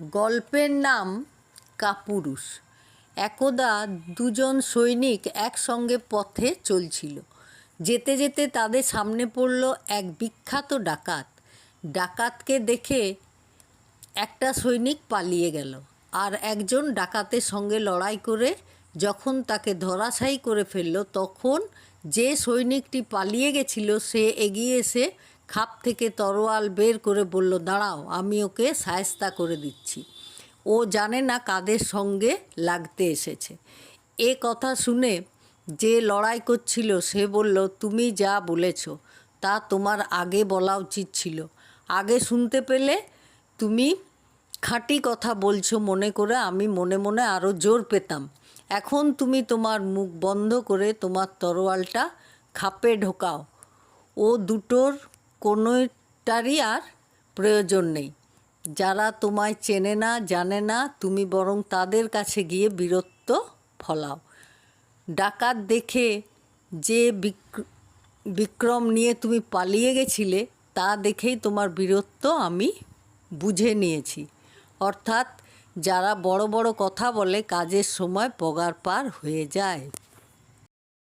গল্পের নাম কাপুরুষ। একদা দুজন সৈনিক একসঙ্গে পথে চলছিল। যেতে যেতে তাদের সামনে পড়ল এক বিখ্যাত ডাকাত। ডাকাতকে দেখে একটা সৈনিক পালিয়ে গেল আর একজন ডাকাতের সঙ্গে লড়াই করে যখন তাকে ধরাশায়ী করে ফেলল, তখন যে সৈনিকটি পালিয়ে গেছিল সে এগিয়ে এসে খাপ থেকে তরোয়াল বের করে বলল, দাঁড়াও, আমি ওকে সায়স্তা করে দিচ্ছি। ও জানে না কাদের সঙ্গে লাগতে এসেছে। এ কথা শুনে যে লড়াই করছিল, সে বলল, তুমি যা বলেছ, তা তোমার আগে বলা উচিত ছিল। আগে শুনতে পেলে তুমি খাঁটি কথা বলছো মনে করে আমি মনে মনে আরও জোর পেতাম। এখন তুমি তোমার মুখ বন্ধ করে তোমার তরোয়ালটা খাপে ঢোকাও। ও দুটোর কোনোটারই আর প্রয়োজন নেই। যারা তোমায় চেনে না, জানে না, তুমি বরং তাদের কাছে গিয়ে বীরত্ব ফলাও। ডাকাত দেখে যে বিক্র- বিক্রম নিয়ে তুমি পালিয়ে গেছিলে, তা দেখেই তোমার বীরত্ব আমি বুঝে নিয়েছি। অর্থাৎ যারা বড় বড় কথা বলে, কাজের সময় পগার পার হয়ে যায়।